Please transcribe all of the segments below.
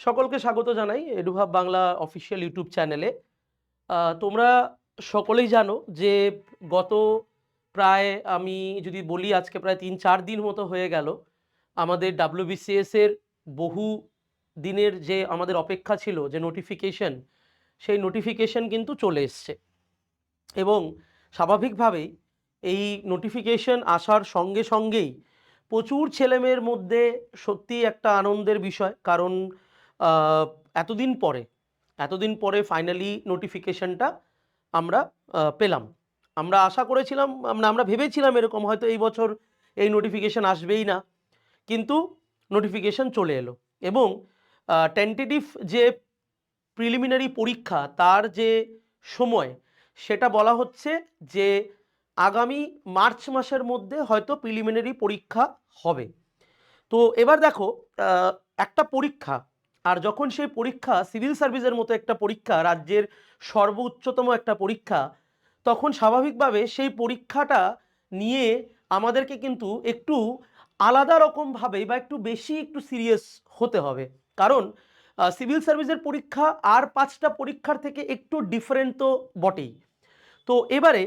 সকলকে স্বাগত জানাই এডুভাব বাংলা অফিসিয়াল ইউটিউব চ্যানেলে। তোমরা সকলেই জানো যে গত প্রায় আমি যদি বলি আজকে প্রায় তিন চার দিন মতো হয়ে গেল, আমাদের ডাব্লিউবিসিএস এর বহু দিনের যে আমাদের অপেক্ষা ছিল, যে নোটিফিকেশন সেই নোটিফিকেশন কিন্তু চলে এসছে। এবং স্বাভাবিকভাবেই এই নোটিফিকেশন আসার সঙ্গে সঙ্গেই প্রচুর ছেলেমেয়ের মধ্যে সত্যি একটা আনন্দের বিষয়, কারণ এতদিন পরে এতদিন পরে ফাইনালি নোটিফিকেশনটা আমরা পেলাম। আমরা আশা করেছিলাম, আমরা আমরা ভেবেছিলাম এরকম, হয়তো এই বছর এই নোটিফিকেশন আসবেই না। কিন্তু নোটিফিকেশন চলে এলো এবং টেন্টেটিভ যে প্রিলিমিনারি পরীক্ষা, তার যে সময়, সেটা বলা হচ্ছে যে আগামী মার্চ মাসের মধ্যে হয়তো প্রিলিমিনারি পরীক্ষা হবে। তো এবার দেখো একটা পরীক্ষা আর যখন সেই পরীক্ষা সিভিল সার্ভিসের মতো একটা পরীক্ষা, রাজ্যের সর্বোচ্চতম একটা পরীক্ষা, তখন স্বাভাবিকভাবে সেই পরীক্ষাটা নিয়ে আমাদেরকে কিন্তু একটু আলাদা রকমভাবে বা একটু বেশি একটু সিরিয়াস হতে হবে। কারণ সিভিল সার্ভিসের পরীক্ষা আর পাঁচটা পরীক্ষার থেকে একটু ডিফারেন্ট তো বটেই। তো এবারে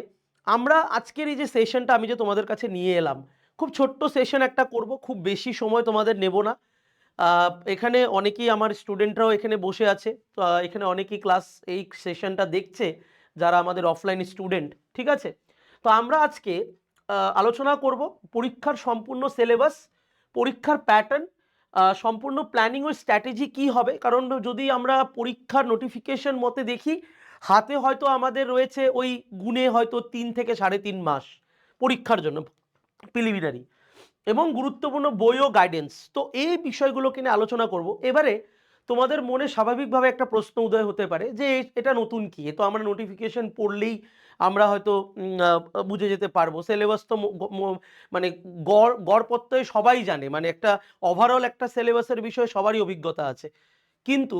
আমরা আজকের এই যে সেশনটা আমি যে তোমাদের কাছে নিয়ে এলাম, খুব ছোট্ট সেশন একটা করব, খুব বেশি সময় তোমাদের নেব না। এখানে অনেকেই আমার স্টুডেন্টরাও এখানে বসে আছে। তো এখানে অনেকেই ক্লাস এই সেশনটা দেখছে, যারা আমাদের অফলাইন স্টুডেন্ট, ঠিক আছে? তো আমরা আজকে আলোচনা করব পরীক্ষার সম্পূর্ণ সিলেবাস, পরীক্ষার প্যাটার্ন সম্পূর্ণ প্ল্যানিং ও স্ট্র্যাটেজি কি হবে? কারণ যদি আমরা পরীক্ষার নোটিফিকেশন মতে দেখি, হাতে হয়তো আমাদের রয়েছে ওই গুণে হয়তো তিন থেকে সাড়ে তিন মাস পরীক্ষার জন্য, প্রিলিমিনারি। এবং গুরুত্বপূর্ণ বই ও গাইডেন্স তো এই বিষয়গুলোকে নিয়ে আলোচনা করব। এবারে তোমাদের মনে স্বাভাবিকভাবে একটা প্রশ্ন উদয় হতে পারে যে, এটা নতুন কি? তো আমরা নোটিফিকেশন পড়লেই আমরা হয়তো বুঝে যেতে পারব। সিলেবাস তো মানে গড় গড়পত্তয় সবাই জানে। মানে একটা ওভারঅল একটা সিলেবাসের বিষয়ে সবারই অভিজ্ঞতা আছে। কিন্তু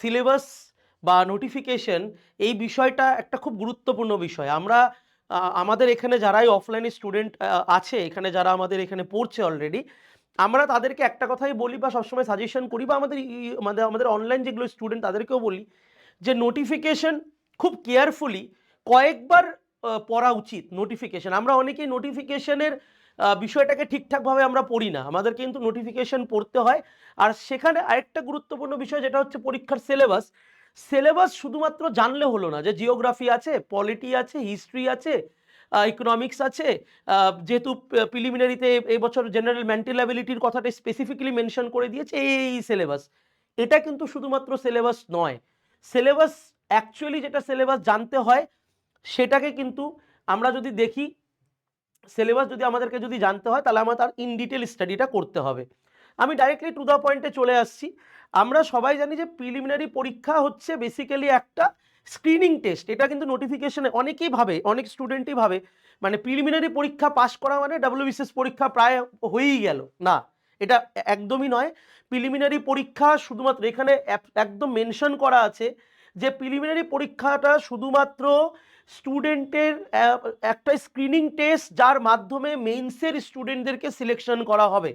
সিলেবাস বা নোটিফিকেশন এই বিষয়টা একটা খুব গুরুত্বপূর্ণ বিষয়। আমরা আমাদের এখানে যারাই অফলাইনে স্টুডেন্ট আছে, এখানে যারা আমাদের এখানে পড়ছে অলরেডি আমরা তাদেরকে একটা কথাই বলি বা সবসময় সাজেশন করি বা আমাদের আমাদের আমাদের অনলাইন যেগুলো স্টুডেন্ট তাদেরকেও বলি যে নোটিফিকেশন খুব কেয়ারফুলি কয়েকবার পড়া উচিত নোটিফিকেশন আমরা অনেকেই নোটিফিকেশনের বিষয়টাকে ঠিকঠাকভাবে আমরা পড়ি না। আমাদের কিন্তু নোটিফিকেশন পড়তে হয়। আর সেখানে আরেকটা গুরুত্বপূর্ণ বিষয় যেটা হচ্ছে পরীক্ষার সিলেবাস সিলেবাস শুধুমাত্র জানলে হলো না, যে জিওগ্রাফি আছে, পলিটি আছে, হিস্ট্রি আছে ইকোনমিক্স আছে যেহেতু প্রিলিমিনারিতে এবছর জেনারেল মেন্টাল অ্যাবিলিটির কথাটা স্পেসিফিক্যালি মেনশন করে দিয়েছে, এই সিলেবাস। এটা কিন্তু শুধুমাত্র সিলেবাস নয়। সিলেবাস অ্যাকচুয়ালি যেটা সিলেবাস জানতে হয়, সেটাকে কিন্তু আমরা যদি দেখি, সিলেবাস যদি আমাদেরকে যদি জানতে হয়, তাহলে আমার তার ইন ডিটেল স্টাডিটা করতে হবে। আমি ডাইরেক্টলি টু দ্য পয়েন্টে চলে আসছি। আমরা সবাই জানি যে প্রিলিমিনারি পরীক্ষা হচ্ছে বেসিক্যালি একটা স্ক্রিনিং টেস্ট এটা কিন্তু নোটিফিকেশনে অনেকেই ভাবে, অনেক স্টুডেন্টই ভাবে মানে প্রিলিমিনারি পরীক্ষা পাশ করা মানে ডাব্লিউবিসিএস পরীক্ষা প্রায় হয়েই গেল। না, এটা একদমই নয়। প্রিলিমিনারি পরীক্ষা শুধুমাত্র এখানে একদম মেনশন করা আছে যে প্রিলিমিনারি পরীক্ষাটা শুধুমাত্র স্টুডেন্টের একটা স্ক্রিনিং টেস্ট যার মাধ্যমে মেইনসের স্টুডেন্টদেরকে সিলেকশন করা হবে।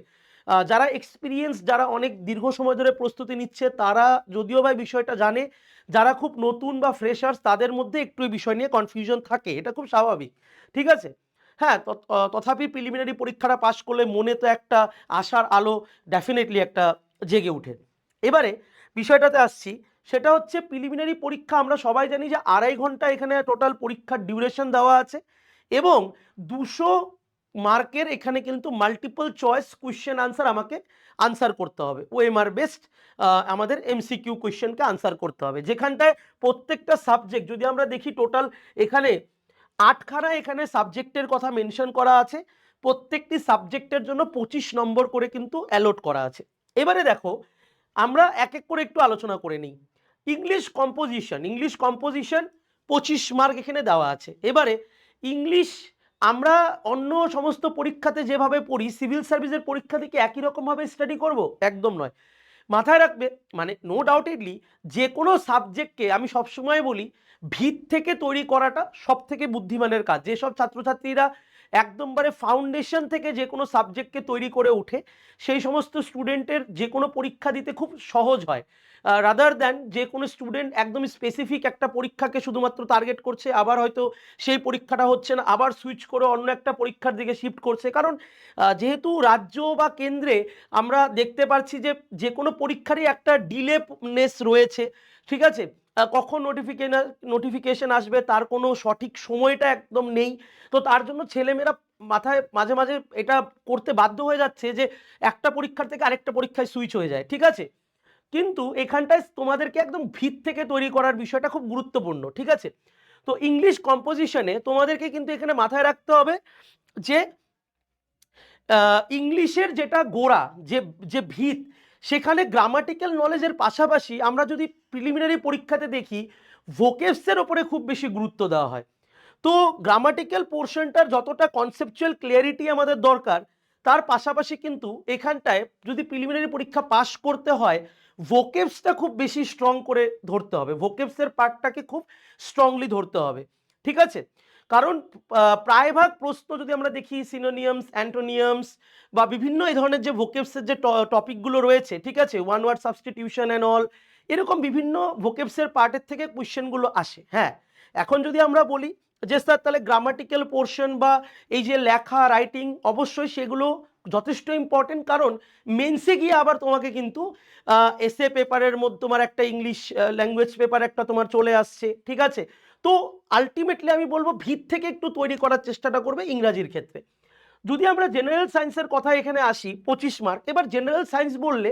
যারা এক্সপিরিয়েন্স যারা অনেক দীর্ঘ সময় ধরে প্রস্তুতি নিচ্ছে, তারা যদিও এই বিষয়টা জানে, যারা খুব নতুন বা ফ্রেশার্স তাদের মধ্যে একটু বিষয় নিয়ে কনফিউশন থাকে। এটা খুব স্বাভাবিক। ঠিক আছে? হ্যাঁ তথ- তথাপি প্রিলিমিনারি পরীক্ষাটা পাশ করলে মনে তো একটা আশার আলো ডেফিনেটলি একটা জেগে ওঠে। এবারে বিষয়টাতে আসছি। সেটা হচ্ছে প্রিলিমিনারি পরীক্ষা আমরা সবাই জানি যে আড়াই ঘণ্টা এখানে টোটাল পরীক্ষার ডিউরেশন দেওয়া আছে এবং দুশো মার্কের এখানে কিন্তু মাল্টিপল চয়েস কোয়েশ্চেন আনসার আমাকে আনসার করতে হবে। ওএমআর বেস্ট আমাদের এমসিকিউ কোয়েশ্চেনকে আনসার করতে হবে। যেখানটায় প্রত্যেকটা সাবজেক্ট যদি আমরা দেখি টোটাল এখানে আটখানা এখানে সাবজেক্টের কথা মেনশন করা আছে, প্রত্যেকটি সাবজেক্টের জন্য পঁচিশ নম্বর করে কিন্তু অ্যালোট করা আছে। এবারে দেখো, আমরা এক এক করে একটু আলোচনা করে নিই। ইংলিশ কম্পোজিশন ইংলিশ কম্পোজিশন পঁচিশ মার্ক এখানে দেওয়া আছে। এবারে ইংলিশ আমরা অন্য সমস্ত পরীক্ষাতে যেভাবে পড়ি সিভিল সার্ভিসের পরীক্ষা থেকে একই রকমভাবে স্টাডি করব? একদম নয়। মাথায় রাখবে মানে নো ডাউটেডলি যে কোনো সাবজেক্টকে আমি সবসময় বলি, ভিত থেকে তৈরি করাটা সব থেকে বুদ্ধিমানের কাজ। যেসব ছাত্রছাত্রীরা একদমবারে ফাউন্ডেশন থেকে যে কোনো সাবজেক্টকে তৈরি করে ওঠে, সেই সমস্ত স্টুডেন্টের যে কোনো পরীক্ষা দিতে খুব সহজ হয়। রাদার দ্যান যে কোনো স্টুডেন্ট একদম স্পেসিফিক একটা পরীক্ষাকে শুধুমাত্র টার্গেট করছে, আবার হয়তো সেই পরীক্ষাটা হচ্ছে না, আবার সুইচ করে অন্য একটা পরীক্ষার দিকে শিফট করছে। কারণ যেহেতু রাজ্য বা কেন্দ্রে আমরা দেখতে পাচ্ছি যে যে কোনো পরীক্ষারই একটা ডিলেনেস রয়েছে, ঠিক আছে? কখন নোটিফিকেশন নোটিফিকেশন আসবে, তার কোনো সঠিক সময়টা একদম নেই। তো তার জন্য ছেলেমেয়েরা মাথায় মাঝে মাঝে এটা করতে বাধ্য হয়ে যাচ্ছে যে একটা পরীক্ষার থেকে আরেকটা পরীক্ষায় সুইচ হয়ে যায়, ঠিক আছে? কিন্তু এখানটায় তোমাদেরকে একদম ভিত থেকে তৈরি করার বিষয়টা খুব গুরুত্বপূর্ণ, ঠিক আছে? তো ইংলিশ কম্পোজিশনে তোমাদেরকে কিন্তু এখানে মাথায় রাখতে হবে যে ইংলিশের যেটা গোড়া, যে যে ভিত, সেখানে গ্রামাটিক্যাল নলেজের পাশাপাশি আমরা যদি প্রিলিমিনারি পরীক্ষাতে দেখি ভোকেবসের ওপরে খুব বেশি গুরুত্ব দেওয়া হয়। তো গ্রামাটিক্যাল পোর্শনটার যতটা কনসেপচুয়াল ক্লিয়ারিটি আমাদের দরকার তার পাশাপাশি কিন্তু এখানটায় যদি প্রিলিমিনারি পরীক্ষা পাশ করতে হয় ভোকেবসটা খুব বেশি স্ট্রং করে ধরতে হবে। ভোকেবসের পার্টটাকে খুব স্ট্রংলি ধরতে হবে। ঠিক আছে? কারণ প্রায়ভাগ প্রশ্ন যদি আমরা দেখি সিনোনিয়ামস অ্যান্টোনিয়ামস বা বিভিন্ন এই ধরনের যে ভোকেবসের যে টপিকগুলো রয়েছে, ঠিক আছে? One word substitution and all এরকম বিভিন্ন ভোকেবসের পার্টের থেকে কোয়েশ্চেনগুলো আসে। হ্যাঁ? এখন যদি আমরা বলি যে স্যার, তাহলে গ্রামাটিক্যাল পোর্শন বা এই যে লেখা রাইটিং অবশ্যই সেগুলো যথেষ্ট ইম্পর্টেন্ট কারণ মেন্সে গিয়ে আবার তোমাকে কিন্তু এসএ পেপারের মধ্যে তোমার একটা ইংলিশ ল্যাঙ্গুয়েজ পেপার একটা তোমার চলে আসছে, ঠিক আছে? তো আলটিমেটলি আমি বলব ভিত থেকে একটু তৈরি করার চেষ্টাটা করবে ইংরাজির ক্ষেত্রে। যদি আমরা জেনারেল সায়েন্সের কথা এখানে আসি, পঁচিশ মার্ক এবার জেনারেল সায়েন্স বললে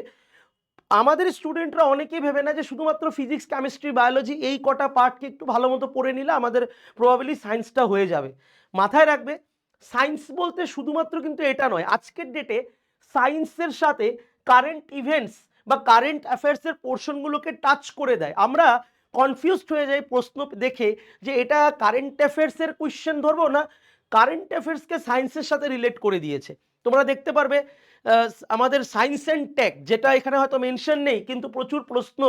আমাদের স্টুডেন্টরা অনেকেই ভেবে না যে শুধুমাত্র ফিজিক্স কেমিস্ট্রি বায়োলজি এই কটা পার্টকে একটু ভালো মতো পড়ে নিলে আমাদের প্রবাবলি সায়েন্সটা হয়ে যাবে। মাথায় রাখবে সায়েন্স বলতে শুধুমাত্র কিন্তু এটা নয়, আজকের ডেটে সায়েন্সের সাথে কারেন্ট ইভেন্টস বা কারেন্ট অ্যাফেয়ার্সের পোর্শনগুলোকে টাচ করে দেয়। আমরা কনফিউজড হয়ে যাই প্রশ্ন দেখে যে এটা কারেন্ট অ্যাফেয়ার্সের কোয়েশ্চেন ধরবো না কারেন্ট অ্যাফেয়ার্সকে সায়েন্সের সাথে রিলেট করে দিয়েছে। তোমরা দেখতে পারবে আমাদের সায়েন্স অ্যান্ড টেক যেটা এখানে হয়তো মেনশন নেই, কিন্তু প্রচুর প্রশ্ন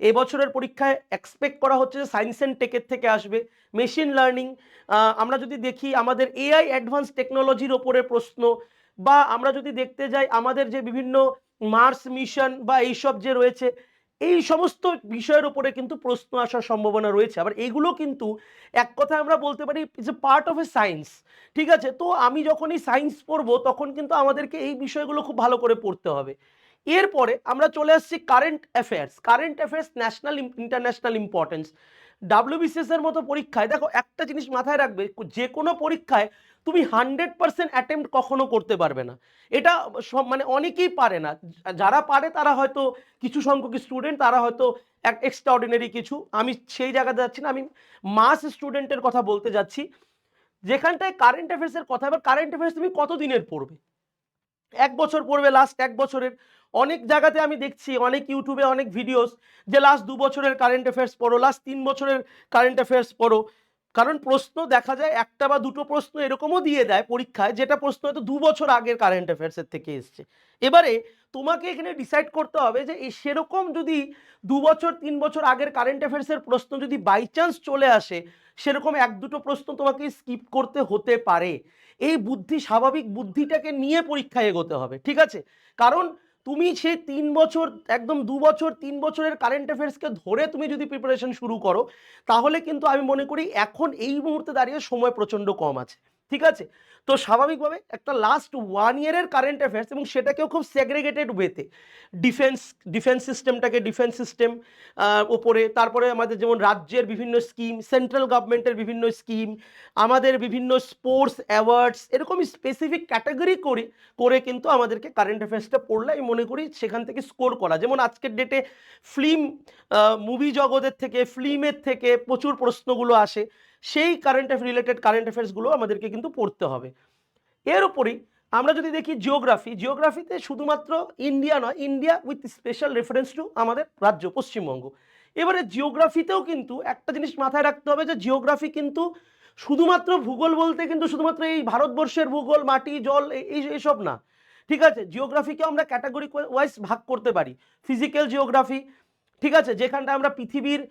এবছরের পরীক্ষায় এক্সপেক্ট করা হচ্ছে যে সায়েন্স অ্যান্ড টেকের থেকে আসবে। মেশিন লার্নিং আমরা যদি দেখি আমাদের এআই অ্যাডভান্স টেকনোলজির ওপরে প্রশ্ন, বা আমরা যদি দেখতে যাই আমাদের যে বিভিন্ন মার্স মিশন বা এইসব যে রয়েছে এই সমস্ত বিষয়ের উপরে কিন্তু প্রশ্ন আসার সম্ভাবনা রয়েছে। আবার এগুলো কিন্তু এক কথায় আমরা বলতে পারি it's a part of a science ঠিক আছে? তো আমি যখনই সায়েন্স পড়ব, তখন কিন্তু আমাদেরকে এই বিষয়গুলো খুব ভালো করে পড়তে হবে। এরপরে আমরা চলে আসছি current affairs current affairs national international importance WBCS এর মতো পরীক্ষায়, দেখো একটা জিনিস মাথায় রাখবে, যে কোনো পরীক্ষায় তুমি হান্ড্রেড পার্সেন্ট অ্যাটেম্প্ট কখনো করতে পারবে না। এটা সব মানে অনেকেই পারে না। যারা পারে, তারা হয়তো কিছু সংখ্যক স্টুডেন্ট তারা হয়তো এক এক্সট্রাঅর্ডিনারি কিছু। আমি সেই জায়গাতে যাচ্ছি না। আমি মাস স্টুডেন্টের কথা বলতে যাচ্ছি। যেখানটায় কারেন্ট অ্যাফেয়ার্সের কথা, এবার কারেন্ট অ্যাফেয়ার্স তুমি কত দিনের পড়বে? এক বছর পড়বে লাস্ট এক বছরের। অনেক জায়গাতে আমি দেখছি, অনেক ইউটিউবে অনেক ভিডিওস যে লাস্ট দু বছরের কারেন্ট অ্যাফেয়ার্স পড়ো লাস্ট তিন বছরের কারেন্ট অ্যাফেয়ার্স পড়ো। কারণ প্রশ্ন দেখা যায়, একটা বা দুটো প্রশ্ন এরকমও দিয়ে দেয় পরীক্ষায়, যেটা প্রশ্ন হয়তো দু বছর আগের কারেন্ট অ্যাফেয়ার্সের থেকে এসছে। এবারে তোমাকে এখানে ডিসাইড করতে হবে যে, এই সেরকম যদি দু বছর, তিন বছর আগের কারেন্ট অ্যাফেয়ার্সের প্রশ্ন যদি বাই চান্স চলে আসে, সেরকম এক দুটো প্রশ্ন তোমাকে স্কিপ করতে হতে পারে। এই বুদ্ধি, স্বাভাবিক বুদ্ধিটাকে নিয়ে পরীক্ষায় এগোতে হবে, ঠিক আছে? কারণ তুমি সে তিন বছর, একদম দু বছর, তিন বছরের কারেন্ট অ্যাফেয়ার্সকে ধরে তুমি যদি প্রিপারেশন শুরু করো, তাহলে কিন্তু আমি মনে করি এখন এই মুহূর্তে দাঁড়িয়ে সময় প্রচণ্ড কম আছে। ঠিক আছে? তো স্বাভাবিকভাবে একটা লাস্ট ওয়ান ইয়ারের কারেন্ট অ্যাফেয়ার্স এবং সেটাকেও খুব সেগ্রেগেটেড ওয়েতে ডিফেন্স ডিফেন্স সিস্টেমটাকে ডিফেন্স সিস্টেম ওপরে। তারপরে আমাদের যেমন রাজ্যের বিভিন্ন স্কিম সেন্ট্রাল গভর্নমেন্টের বিভিন্ন স্কিম আমাদের বিভিন্ন স্পোর্টস অ্যাওয়ার্ডস এরকম স্পেসিফিক ক্যাটাগরি করে করে কিন্তু আমাদেরকে কারেন্ট অ্যাফেয়ার্সটা পড়লে আমি মনে করি সেখান থেকে স্কোর করা। যেমন আজকের ডেটে ফিল্ম মুভি জগতের থেকে ফিল্মের থেকে প্রচুর প্রশ্নগুলো আসে। সেই কারেন্ট অ্যাফেয়ার রিলেটেড কারেন্ট অ্যাফেয়ার্সগুলো আমাদেরকে কিন্তু পড়তে হবে। এর উপরই আমরা যদি দেখি জিওগ্রাফি জিওগ্রাফিতে শুধুমাত্র ইন্ডিয়া নয় India with special reference to আমাদের রাজ্য, পশ্চিমবঙ্গ। এবারে জিওগ্রাফিতেও কিন্তু একটা জিনিস মাথায় রাখতে হবে যে জিওগ্রাফি কিন্তু শুধুমাত্র ভূগোল বলতে কিন্তু শুধুমাত্র এই ভারতবর্ষের ভূগোল, মাটি, জল এই- এই এইসব না। ঠিক আছে? জিওগ্রাফিকে আমরা ক্যাটাগরি ওয়াইজ ভাগ করতে পারি। ফিজিক্যাল জিওগ্রাফি ঠিক আছে? যেখানটা আমরা পৃথিবীর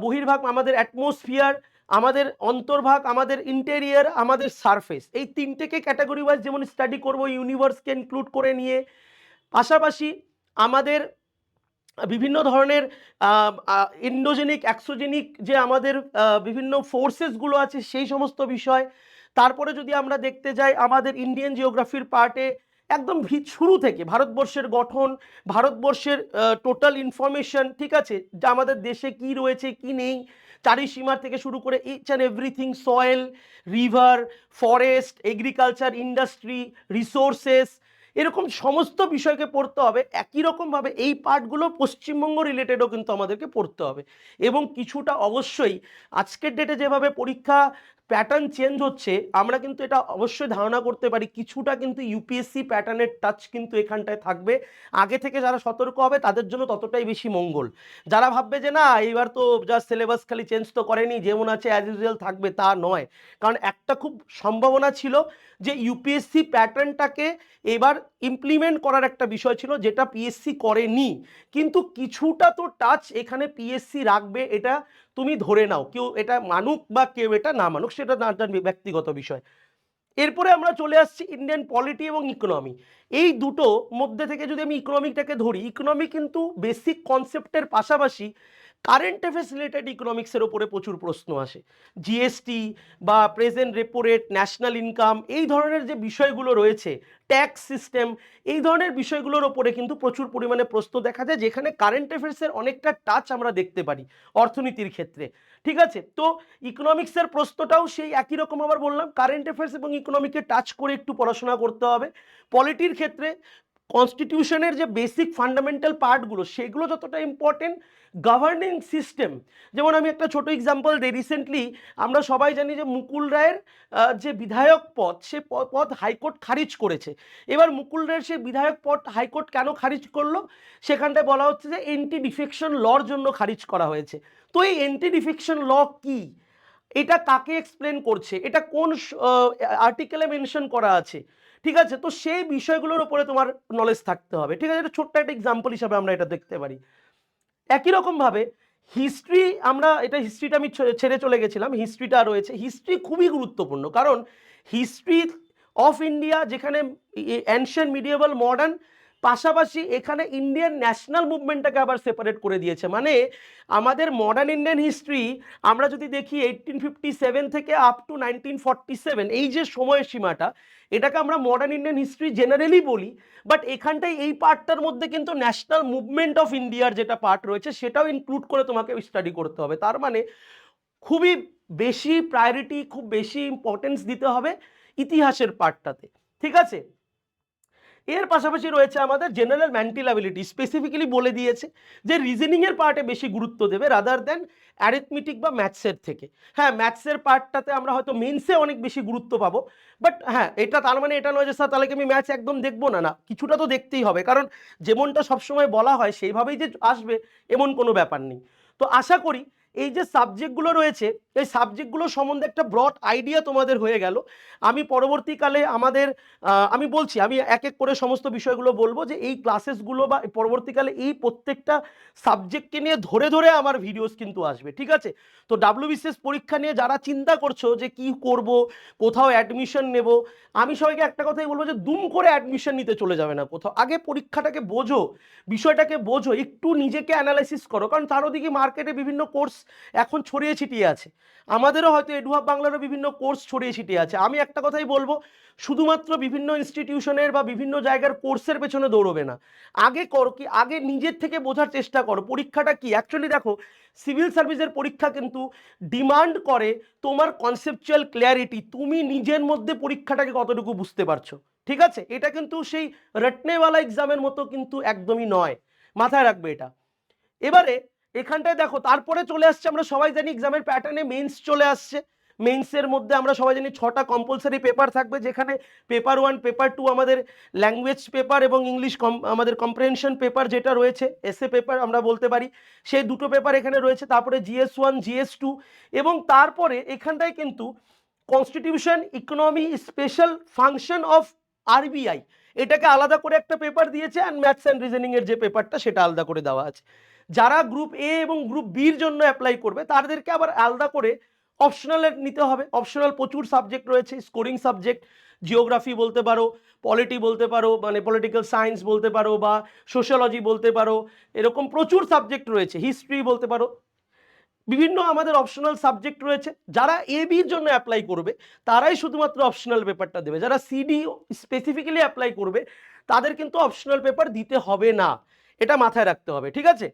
বহির্ভাগ, আমাদের অ্যাটমসফিয়ার আমাদের অন্তর্ভাগ, আমাদের ইন্টেরিয়ার আমাদের সারফেস এই তিনটেকে ক্যাটাগরি ওয়াইজ যেমন স্টাডি করব ইউনিভার্সকে ইনক্লুড করে নিয়ে। পাশাপাশি আমাদের বিভিন্ন ধরনের ইন্ডোজেনিক অ্যাক্সোজেনিক যে আমাদের বিভিন্ন ফোর্সেসগুলো আছে সেই সমস্ত বিষয়। তারপরে যদি আমরা দেখতে যাই আমাদের ইন্ডিয়ান জিওগ্রাফির পার্টে একদম ভি- শুরু থেকে ভারতবর্ষের গঠন, ভারতবর্ষের টোটাল ইনফরমেশন ঠিক আছে? যে আমাদের দেশে কি রয়েছে, কি নেই? চারিসীমার থেকে শুরু করে each and everything soil river forest agriculture industry resources এরকম সমস্ত বিষয়কে পড়তে হবে। একই রকমভাবে এই পার্টগুলো পশ্চিমবঙ্গ রিলেটেডও কিন্তু আমাদেরকে পড়তে হবে। এবং কিছুটা অবশ্যই আজকের ডেটে যেভাবে পরীক্ষা প্যাটার্ন চেঞ্জ হচ্ছে, আমরা কিন্তু এটা অবশ্যই ধারণা করতে পারি, কিছুটা কিন্তু ইউপিএসসি প্যাটার্নের টাচ কিন্তু এখানটায় থাকবে। আগে থেকে যারা সতর্ক হবে, তাদের জন্য ততটাই বেশি মঙ্গল। যারা ভাববে যে না, এইবার তো জাস্ট সিলেবাস খালি চেঞ্জ তো করেনি, যেমন আছে অ্যাজ ইউজুয়াল থাকবে, তা নয়। কারণ একটা খুব সম্ভাবনা ছিল যে ইউপিএসসি প্যাটার্নটাকে এবার ইমপ্লিমেন্ট করার একটা বিষয় ছিল, যেটা পিএসসি করেনি। কিন্তু কিছুটা তো টাচ এখানে পিএসসি রাখবে, এটা তুমি ধরে নাও, কেউ এটা মানুক বা কেউ এটা না মানুক, সেটা না ব্যক্তিগত বিষয়। এরপরে আমরা চলে আসছি ইন্ডিয়ান পলিটি এবং ইকোনমি এই দুটো মধ্যে থেকে যদি আমি ইকোনমিকটাকে ধরি ইকোনমি কিন্তু বেসিক কনসেপ্টের পাশাপাশি কারেন্ট অ্যাফেয়ার্স রিলেটেড ইকোনমিক্সের ওপরে প্রচুর প্রশ্ন আসে। জিএসটি বা present repo rate national income এই ধরনের যে বিষয়গুলো রয়েছে ট্যাক্স সিস্টেম এই ধরনের বিষয়গুলোর ওপরে কিন্তু প্রচুর পরিমাণে প্রশ্ন দেখা যায়, যেখানে কারেন্ট অ্যাফেয়ার্সের অনেকটা টাচ আমরা দেখতে পারি অর্থনীতির ক্ষেত্রে। ঠিক আছে? তো ইকোনমিক্সের প্রশ্নটাও সেই একই রকম আবার বললাম কারেন্ট অ্যাফেয়ার্স এবং ইকোনমিকে টাচ করে একটু পড়াশোনা করতে হবে। পলিটির ক্ষেত্রে কনস্টিটিউশনের যে বেসিক ফান্ডামেন্টাল পার্টগুলো সেগুলো যতটা ইম্পর্টেন্ট গভর্নিং সিস্টেম যেমন আমি একটা ছোট এক্সাম্পল দিই রিসেন্টলি আমরা সবাই জানি যে মুকুল রায়ের যে বিধায়ক পদ, সে পদ হাইকোর্ট খারিজ করেছে। এবার মুকুল রায়ের সে বিধায়ক পদ হাইকোর্ট কেন খারিজ করল? সেখানটায় বলা হচ্ছে যে এন্টি ডিফেকশন লর জন্য খারিজ করা হয়েছে। তো এই এন্টি ডিফেকশন ল কি? এটা কাকে এক্সপ্লেন করছে? এটা কোন আর্টিকেলে মেনশন করা আছে? ঠিক আছে? তো সেই বিষয়গুলোর উপরে তোমার নলেজ থাকতে হবে। ঠিক আছে? এটা ছোট্ট একটা এক্সাম্পল হিসাবে আমরা এটা দেখতে পারি। একই রকমভাবে হিস্ট্রি আমরা এটা হিস্ট্রিটা আমি ছেড়ে চলে গেছিলাম। হিস্ট্রিটা রয়েছে। হিস্ট্রি খুবই গুরুত্বপূর্ণ। কারণ হিস্ট্রি অফ ইন্ডিয়া যেখানে অ্যানশিয়ান মিডিয়েবল মডার্ন পাশাপাশি এখানে ইন্ডিয়ান ন্যাশনাল মুভমেন্টটাকে আবার সেপারেট করে দিয়েছে। মানে আমাদের মডার্ন ইন্ডিয়ান হিস্ট্রি আমরা যদি দেখি এইটিন ফিফটি সেভেন থেকে up to nineteen forty seven এই যে সময়সীমাটা এটাকে আমরা মডার্ন ইন্ডিয়ান হিস্ট্রি জেনারেলি বলি বাট এখানটায় এই পার্টটার মধ্যে কিন্তু ন্যাশনাল মুভমেন্ট অফ ইন্ডিয়ার যেটা পার্ট রয়েছে, সেটাও ইনক্লুড করে তোমাকে স্টাডি করতে হবে। তার মানে খুবই বেশি প্রায়োরিটি খুব বেশি ইম্পর্টেন্স দিতে হবে ইতিহাসের পার্টটাতে ঠিক আছে? এর পাশাপাশি রয়েছে আমাদের জেনারেল ম্যান্টিলাবিলিটি স্পেসিফিক্যালি বলে দিয়েছে যে রিজনিংয়ের পার্টে বেশি গুরুত্ব দেবে রাদার দেন অ্যারিথমেটিক বা ম্যাথসের থেকে। হ্যাঁ ম্যাথসের পার্টটাতে আমরা হয়তো মেন্সে অনেক বেশি গুরুত্ব পাবো বাট হ্যাঁ এটা তার মানে এটা নয় যে, স্যার, তাহলে কি আমি ম্যাথস একদম দেখব? না না, কিছুটা তো দেখতেই হবে, কারণ যেমনটা সবসময় বলা হয়, সেইভাবেই যে আসবে, এমন কোনো ব্যাপার নেই। তো আশা করি এই যে সাবজেক্টগুলো রয়েছে, এই সাবজেক্টগুলো সম্বন্ধে একটা ব্রড আইডিয়া তোমাদের হয়ে গেল। আমি পরবর্তীকালে আমাদের আমি বলছি, আমি এক এক করে সমস্ত বিষয়গুলো বলব যে এই ক্লাসেসগুলো বা পরবর্তীকালে এই প্রত্যেকটা সাবজেক্টকে নিয়ে ধরে ধরে আমার ভিডিওস কিন্তু আসবে, ঠিক আছে? তো ডাব্লিউবিসিএস পরীক্ষা নিয়ে যারা চিন্তা করছ যে কি করব, কোথাও অ্যাডমিশন নেব, আমি সবাইকে একটা কথাই বলব যে দুম করে অ্যাডমিশন নিতে চলে যাবে না কোথাও। আগে পরীক্ষাটাকে বোঝো, বিষয়টাকে বোঝো, একটু নিজেকে অ্যানালাইসিস করো, কারণ তার ওদিকে মার্কেটে বিভিন্ন কোর্স এখন ছড়িয়ে ছিটিয়ে আছে। আমাদেরও হয়তো এডুহাব বাংলারও বিভিন্ন কোর্স ছড়িয়ে ছিটিয়ে আছে। আমি একটা কথাই বলব, শুধুমাত্র বিভিন্ন ইনস্টিটিউশনের বা বিভিন্ন জায়গার কোর্সের পেছনে দৌড়বে না। আগে করো কি, আগে নিজের থেকে বোঝার চেষ্টা করো, পরীক্ষাটা কি? অ্যাকচুয়ালি দেখো সিভিল সার্ভিসের পরীক্ষা কিন্তু ডিমান্ড করে তোমার কনসেপচুয়াল ক্লিয়ারিটি তুমি নিজের মধ্যে পরীক্ষাটাকে কতটুকু বুঝতে পারছ। ঠিক আছে? এটা কিন্তু সেই রটনেওয়ালা এক্সামের মতো কিন্তু একদমই নয়। মাথায় রাখবে এটা। এবারে এখানটায় দেখো, তারপরে চলে আসছে, আমরা সবাই জানি এক্সামের প্যাটার্নে মেন্স চলে আসছে। মেন্সের মধ্যে আমরা সবাই জানি ছটা কম্পালসারি পেপার থাকবে, যেখানে পেপার ওয়ান পেপার টু আমাদের ল্যাঙ্গুয়েজ পেপার এবং ইংলিশ কম আমাদের কম্প্রেনশন পেপার যেটা রয়েছে এসএ পেপার আমরা বলতে পারি, সেই দুটো পেপার এখানে রয়েছে, তারপরে জিএস ওয়ান জিএস টু এবং তারপরে এখানটায় কিন্তু constitution economy special function of RBI এটাকে আলাদা করে একটা পেপার দিয়েছে অ্যান্ড ম্যাথস অ্যান্ড রিজনিংয়ের যে পেপারটা সেটা আলাদা করে দেওয়া আছে। যারা গ্রুপ এ এবং গ্রুপ বির জন্য অ্যাপ্লাই করবে, তাদেরকে আবার আলাদা করে অপশনাল নিতে হবে। অপশনাল প্রচুর সাবজেক্ট রয়েছে স্কোরিং সাবজেক্ট জিওগ্রাফি বলতে পারো পলিটি বলতে পারো মানে পলিটিক্যাল সায়েন্স বলতে পারো বা সোশ্যালজি বলতে পারো, এরকম প্রচুর সাবজেক্ট রয়েছে। হিস্ট্রি বলতে পারো বিভিন্ন আমাদের অপশনাল সাবজেক্ট রয়েছে, যারা এ বির জন্য অ্যাপ্লাই করবে, তারাই শুধুমাত্র অপশনাল পেপারটা দেবে। যারা সিডি স্পেসিফিক্যালি অ্যাপ্লাই করবে, তাদের কিন্তু অপশনাল পেপার দিতে হবে না। এটা মাথায় রাখতে হবে, ঠিক আছে?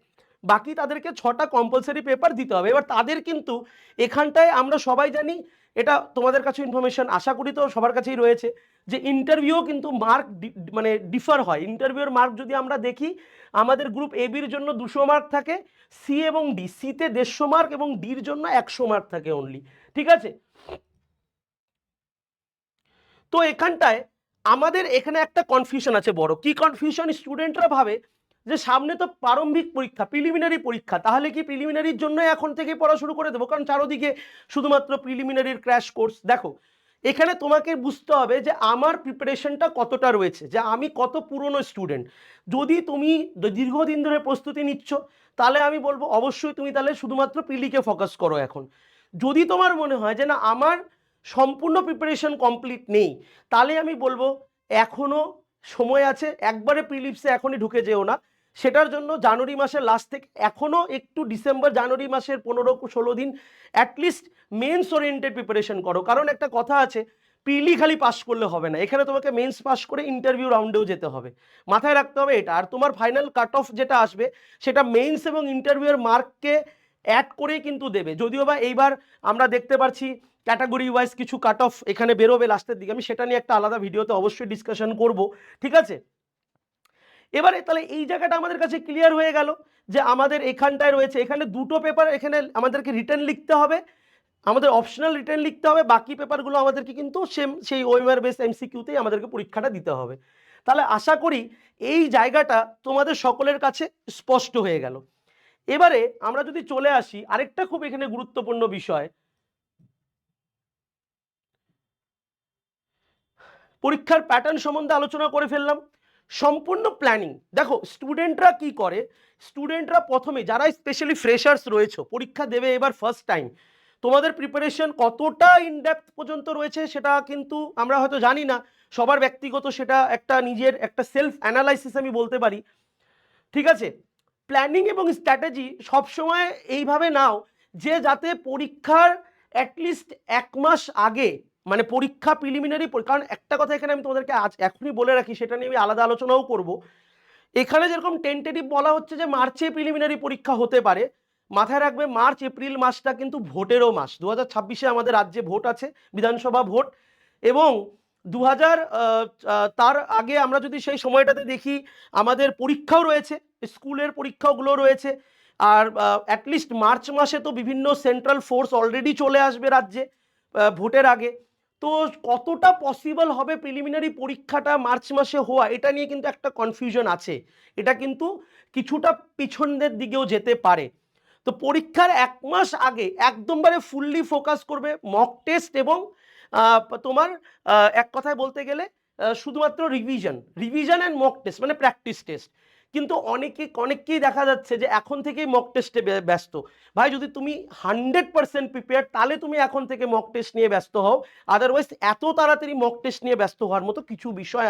বাকি তাদেরকে ছটা কম্পালসারি পেপার দিতে হবে। এবার তাদের কিন্তু এখানটায় আমরা সবাই জানি এটা তোমাদের কাছে ইনফরমেশন আশা করি তো সবার কাছেই রয়েছে যে ইন্টারভিউ কিন্তু মার্ক মানে ডিফার হয়। ইন্টারভিউর মার্ক যদি আমরা দেখি, আমাদের গ্রুপ এ বির জন্য দুশো মার্ক থাকে সি এবং ডি সিতে দেড়শো মার্ক এবং ডির জন্য একশো মার্ক থাকে অনলি ঠিক আছে? তো এখানটায় আমাদের এখানে একটা কনফিউশন আছে বড়। কি কনফিউশন স্টুডেন্টরা ভাবে যে সামনে তো প্রারম্ভিক পরীক্ষা প্রিলিমিনারি পরীক্ষা, তাহলে কি প্রিলিমিনারির জন্য এখন থেকে পড়া শুরু করে দেবো? কারণ চারোদিকে শুধুমাত্র প্রিলিমিনারির ক্র্যাশ কোর্স দেখো, এখানে তোমাকে বুঝতে হবে যে আমার প্রিপারেশনটা কতটা রয়েছে, যে আমি কত পুরনো স্টুডেন্ট যদি তুমি দীর্ঘদিন ধরে প্রস্তুতি নিচ্ছ, তাহলে আমি বলব অবশ্যই তুমি তাহলে শুধুমাত্র প্রিলিকে ফোকাস করো এখন। যদি তোমার মনে হয় যে না, আমার সম্পূর্ণ প্রিপারেশন কমপ্লিট নেই, তাহলে আমি বলব এখনও সময় আছে, একবারে প্রিলিপসে এখনই ঢুকে যেও না। সেটার জন্য জানুয়ারি মাসের লাস্ট থেকে এখনও একটু ডিসেম্বর জানুয়ারি মাসের পনেরো ষোলো দিন অ্যাটলিস্ট মেন্স ওরিয়েন্টেড প্রিপারেশন করো। কারণ একটা কথা আছে প্রিলি খালি পাস করলে হবে না। এখানে তোমাকে মেন্স পাস করে ইন্টারভিউ রাউন্ডেও যেতে হবে। মাথায় রাখতে হবে এটা। আর তোমার ফাইনাল কাট অফ যেটা আসবে, সেটা মেন্স এবং ইন্টারভিউয়ের মার্ককে অ্যাড করেই কিন্তু দেবে। যদিও বা এইবার আমরা দেখতে পাচ্ছি ক্যাটাগরি ওয়াইজ কিছু কাট অফ এখানে বেরোবে লাস্টের দিকে। আমি সেটা নিয়ে একটা আলাদা ভিডিওতে অবশ্যই ডিসকাশন করব। ঠিক আছে? এবারে তাহলে এই জায়গাটা আমাদের কাছে ক্লিয়ার হয়ে গেল যে আমাদের এখানটায় রয়েছে, এখানে দুটো পেপার এখানে আমাদেরকে রিটার্ন লিখতে হবে, আমাদের অপশনাল রিটার্ন লিখতে হবে, বাকি পেপারগুলো আমাদেরকে কিন্তু সেম সেই ওয়েমার বেস এমসিকিউতেই আমাদেরকে পরীক্ষাটা দিতে হবে। তাহলে আশা করি এই জায়গাটা তোমাদের সকলের কাছে স্পষ্ট হয়ে গেল। এবারে আমরা যদি চলে আসি, আরেকটা খুব এখানে গুরুত্বপূর্ণ বিষয়। পরীক্ষার প্যাটার্ন সম্বন্ধে আলোচনা করে ফেললাম। সম্পূর্ণ প্ল্যানিং দেখো স্টুডেন্টরা কি করে? স্টুডেন্টরা প্রথমে, যারা স্পেশালি ফ্রেশার্স রয়েছে, পরীক্ষা দেবে এবার ফার্স্ট টাইম তোমাদের প্রিপারেশন কতটা ইনডেপথ পর্যন্ত রয়েছে সেটা কিন্তু আমরা হয়তো জানি না। সবার ব্যক্তিগত সেটা একটা নিজের একটা সেলফ অ্যানালাইসিস আমি বলতে পারি। ঠিক আছে? প্ল্যানিং এবং স্ট্র্যাটেজি সবসময় এইভাবে নাও যে যাতে পরীক্ষার অ্যাটলিস্ট এক মাস আগে মানে পরীক্ষা প্রিলিমিনারি কারণ একটা কথা এখানে আমি তোমাদেরকে আজ এখনই বলে রাখি, সেটা নিয়ে আমি আলাদা আলোচনাও করব। এখানে যেরকম টেন্টেটিভ বলা হচ্ছে যে মার্চে প্রিলিমিনারি পরীক্ষা হতে পারে, মাথায় রাখবে মার্চ, এপ্রিল মাসটা কিন্তু ভোটেরও মাস। দু হাজার ছাব্বিশে আমাদের রাজ্যে ভোট আছে, বিধানসভা ভোট, এবং দু হাজার তার আগে আমরা যদি সেই সময়টাতে দেখি, আমাদের পরীক্ষাও রয়েছে, স্কুলের পরীক্ষাগুলো রয়েছে, আর অ্যাটলিস্ট মার্চ মাসে তো বিভিন্ন সেন্ট্রাল ফোর্স অলরেডি চলে আসবে রাজ্যে ভোটের আগে। তো কতটা পসিবল হবে প্রিলিমিনারি পরীক্ষাটা মার্চ মাসে হওয়া? এটা নিয়ে কিন্তু একটা কনফিউশন আছে। এটা কিন্তু কিছুটা পিছনদের দিকেও যেতে পারে। তো পরীক্ষার এক মাস আগে একদমবারে ফুললি ফোকাস করবে মক টেস্ট এবং তোমার এক কথায় বলতে গেলে শুধুমাত্র revision revision and mock test মানে প্র্যাকটিস টেস্ট কিন্তু অনেকে, অনেককেই দেখা যাচ্ছে যে এখন থেকেই মক টেস্টে ব্যস্ত। ভাই, যদি তুমি হান্ড্রেড পার্সেন্ট প্রিপেয়ার তাহলে তুমি এখন থেকে মক টেস্ট নিয়ে ব্যস্ত হও। আদারওয়াইজ এত তাড়াতাড়ি মক টেস্ট নিয়ে ব্যস্ত হওয়ার মতো কিছু বিষয়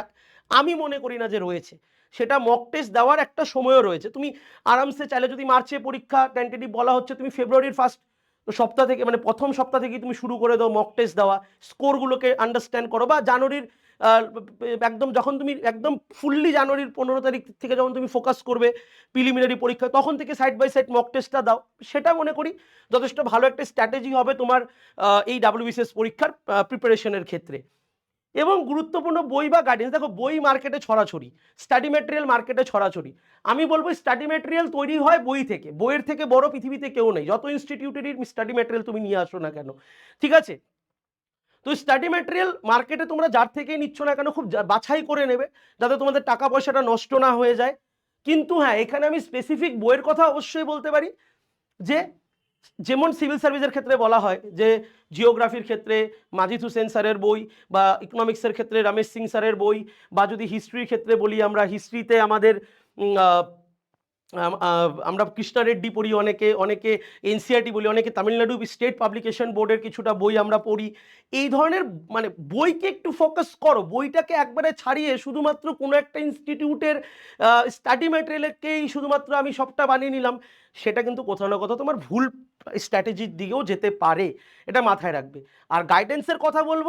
আমি মনে করি না যে রয়েছে। সেটা মক টেস্ট দেওয়ার একটা সময়ও রয়েছে। তুমি আরামসে চাইলে যদি মার্চে পরীক্ষা টেন্টেটিভ বলা হচ্ছে, তুমি ফেব্রুয়ারির ফার্স্ট সপ্তাহ থেকে মানে প্রথম সপ্তাহ থেকে তুমি শুরু করে দাও মক টেস্ট দেওয়া। স্কোরগুলোকে আন্ডারস্ট্যান্ড করো বা জানুয়ারির একদম যখন তুমি একদম ফুললি জানুয়ারির পনেরো তারিখ থেকে যখন তুমি ফোকাস করবে প্রিলিমিনারি পরীক্ষা তখন থেকে সাইড বাই সাইড মক টেস্টটা দাও। সেটা মনে করি যথেষ্ট ভালো একটা স্ট্র্যাটেজি হবে তোমার এই ডাব্লিউবিসিএস পরীক্ষার প্রিপারেশনের ক্ষেত্রে। এবং গুরুত্বপূর্ণ বই বা গাইডেন্স দেখো বই মার্কেটে ছড়াছড়ি স্টাডি ম্যাটেরিয়াল মার্কেটে ছড়াছড়ি। আমি বলব স্টাডি ম্যাটেরিয়াল তৈরি হয় বই থেকে, বইয়ের থেকে বড় পৃথিবীতে কেউ নেই। যত ইনস্টিটিউটেরই স্টাডি ম্যাটেরিয়াল তুমি নিয়ে আসো না কেন, ঠিক আছে? তো স্টাডি ম্যাটেরিয়াল মার্কেটে তোমরা যার থেকেই নিচ্ছ না কেন, খুব বাছাই করে নেবে, যাতে তোমাদের টাকা পয়সাটা নষ্ট না হয়ে যায়। কিন্তু হ্যাঁ এখানে আমি স্পেসিফিক বইয়ের কথা অবশ্যই বলতে পারি, যে যেমন সিভিল সার্ভিসের ক্ষেত্রে বলা হয়, যে জিওগ্রাফির ক্ষেত্রে মাজিদ হুসেন স্যারের বই বা ইকোনমিক্সের ক্ষেত্রে রমেশ সিং স্যারের বই, বা যদি হিস্ট্রির ক্ষেত্রে বলি আমরা হিস্ট্রিতে আমাদের আমরা কৃষ্ণা রেড্ডি পড়ি, অনেকে অনেকে এনসিআরটি বলি, অনেকে তামিলনাড়ু স্টেট পাবলিকেশন বোর্ডের কিছুটা বই আমরা পড়ি। এই ধরনের মানে বইকে একটু ফোকাস করো। বইটাকে একবারে ছাড়িয়ে শুধুমাত্র কোনো একটা ইনস্টিটিউটের স্টাডি ম্যাটেরিয়ালকেই শুধুমাত্র আমি সবটা বানিয়ে নিলাম, সেটা কিন্তু কোথাও না কোথাও তোমার ভুল স্ট্র্যাটেজির দিকেও যেতে পারে। এটা মাথায় রাখবে। আর গাইডেন্সের কথা বলব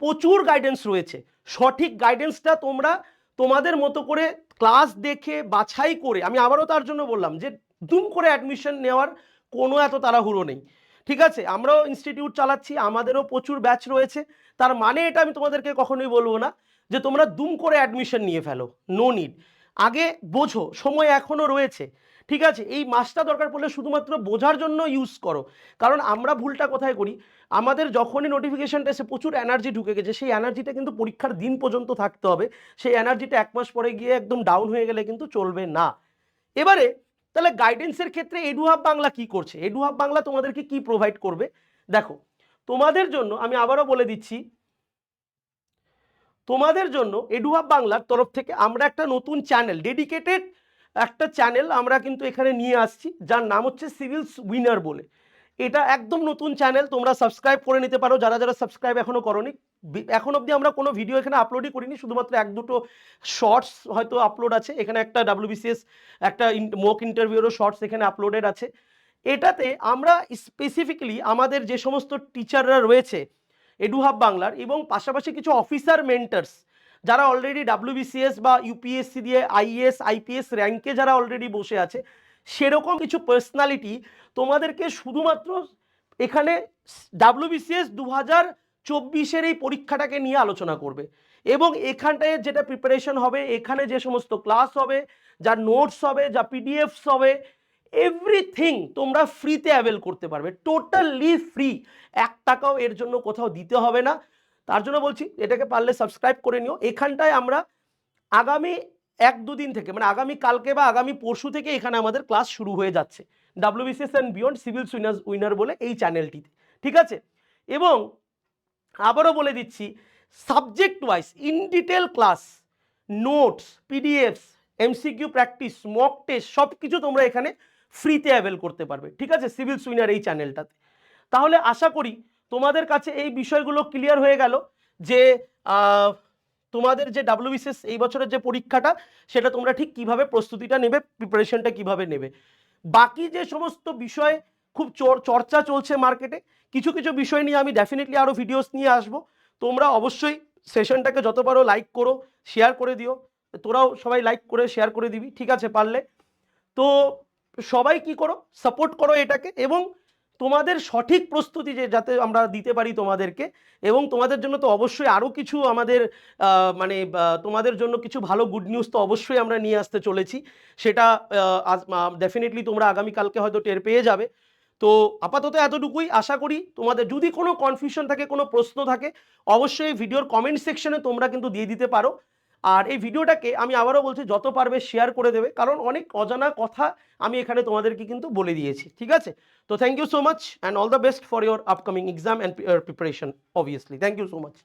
প্রচুর গাইডেন্স রয়েছে। সঠিক গাইডেন্সটা তোমরা তোমাদের মতো করে ক্লাস দেখে, বাছাই করে, আমি আবারও তার জন্য বললাম যে, দুম করে অ্যাডমিশন নেওয়ার কোনো এত তাড়াহুড়ো নেই। ঠিক আছে? আমরাও ইনস্টিটিউট চালাচ্ছি, আমাদেরও প্রচুর ব্যাচ রয়েছে। তার মানে এটা আমি তোমাদেরকে কখনোই বলব না যে, তোমরা দুম করে অ্যাডমিশন নিয়ে ফেলো। নো নিড আগে বোঝো, সময় এখনও রয়েছে। ঠিক আছে, এই মাসটা দরকার পড়লে শুধুমাত্র বোঝার জন্য ইউজ করো। কারণ আমরা ভুলটা কোথায় করি? আমাদের যখনই নোটিফিকেশনটা এসে প্রচুর এনার্জি ঢুকে গেছে, সেই এনার্জিটা কিন্তু পরীক্ষার দিন পর্যন্ত থাকতে হবে। সেই এনার্জিটা এক মাস পরে গিয়ে একদম ডাউন হয়ে গেলে কিন্তু চলবে না। এবারে, তাহলে গাইডেন্সের ক্ষেত্রে এডুহাব বাংলা কি করছে? এডুহাব বাংলা তোমাদেরকে কি প্রোভাইড করবে? দেখো, তোমাদের জন্য আমি আবারও বলে দিচ্ছি, তোমাদের জন্য এডুহাব বাংলার তরফ থেকে আমরা একটা নতুন চ্যানেল ডেডিকেটেড একটা চ্যানেল আমরা কিন্তু এখানে নিয়ে আসছি, যার নাম হচ্ছে সিভিলস উইনার বলে। এটা একদম নতুন চ্যানেল তোমরা সাবস্ক্রাইব করে নিতে পারো। যারা যারা সাবস্ক্রাইব এখনও করনি এখন অবধি আমরা কোনো ভিডিও এখানে আপলোডই করিনি, শুধুমাত্র এক দুটো শর্টস হয়তো আপলোড আছে। এখানে একটা ডাব্লিউবিসিএস একটা মক ইন্টারভিউরও শর্টস এখানে আপলোডেড আছে। এটাতে আমরা স্পেসিফিক্যালি আমাদের যে সমস্ত টিচাররা রয়েছে এডুহাব বাংলার এবং পাশাপাশি কিছু অফিসার মেন্টার্স যারা অলরেডি ডাব্লিউবিসিএস বা ইউপিএসসি দিয়ে আইএস আইপিএস র্যাঙ্কে যারা অলরেডি বসে আছে, সেরকম কিছু পার্সোনালিটি তোমাদেরকে শুধুমাত্র এখানে ডাব্লিউবিসিএস দু হাজার চব্বিশের এই পরীক্ষাটাকে নিয়ে আলোচনা করবে। এবং এখানটায় যেটা প্রিপারেশন হবে, এখানে যে সমস্ত ক্লাস হবে, যা নোটস হবে, যা পিডিএফস হবে এভরিথিং তোমরা ফ্রিতে অ্যাভেল করতে পারবে। টোটালি ফ্রি এক টাকাও এর জন্য কোথাও দিতে হবে না। তার জন্য বলছি, এটাকে পারলে সাবস্ক্রাইব করে নিও। এখানটায় আমরা আগামী এক দুদিন থেকে মানে আগামী কালকে বা আগামী পরশু থেকে এখানে আমাদের ক্লাস শুরু হয়ে যাচ্ছে। WBCS and beyond civil winner winner বলে এই চ্যানেলটিতে ঠিক আছে? এবং আবারও বলে দিচ্ছি subject wise in detail class notes PDFs MCQ practice mock test সব কিছু তোমরা এখানে ফ্রিতে অ্যাভেল করতে পারবে। ঠিক আছে? সিভিল উইনার এই চ্যানেলটাতে তাহলে আশা করি তোমাদের কাছে এই বিষয়গুলো ক্লিয়ার হয়ে গেল যে তোমাদের যে ডাব্লিউবিসিএস এই বছরের যে পরীক্ষাটা, সেটা তোমরা ঠিক কীভাবে প্রস্তুতিটা নেবে প্রিপারেশনটা কীভাবে নেবে। বাকি যে সমস্ত বিষয়, খুব চর- চর্চা চলছে মার্কেটে কিছু কিছু বিষয় নিয়ে আমি ডেফিনেটলি আরও ভিডিওস নিয়ে আসব। তোমরা অবশ্যই সেশনটাকে যত পারো লাইক করো শেয়ার করে দিও। তোরাও সবাই লাইক করে শেয়ার করে দিবি, ঠিক আছে পারলে। তো সবাই কি করো? সাপোর্ট করো এটাকে এবং তোমাদের সঠিক প্রস্তুতি যে, যাতে আমরা দিতে পারি তোমাদেরকে, এবং তোমাদের জন্য তো অবশ্যই আরও কিছু আমাদের মানে তোমাদের জন্য কিছু ভালো গুড নিউজ তো অবশ্যই আমরা নিয়ে আসতে চলেছি। সেটা ডেফিনেটলি তোমরা আগামীকালকে হয়তো টের পেয়ে যাবে। তো আপাতত এতটুকুই আশা করি তোমাদের যদি কোনো কনফিউশন থাকে, কোনো প্রশ্ন থাকে, অবশ্যই ভিডিওর কমেন্ট সেকশনে তোমরা কিন্তু দিয়ে দিতে পারো। আর এই ভিডিওটাকে আমি আবারও বলছি, যত পারবে শেয়ার করে দেবে, কারণ অনেক অজানা কথা আমি এখানে তোমাদেরকে কিন্তু বলে দিয়েছি, ঠিক আছে? তো thank you so much and all the best for your upcoming exam and preparation obviously thank you so much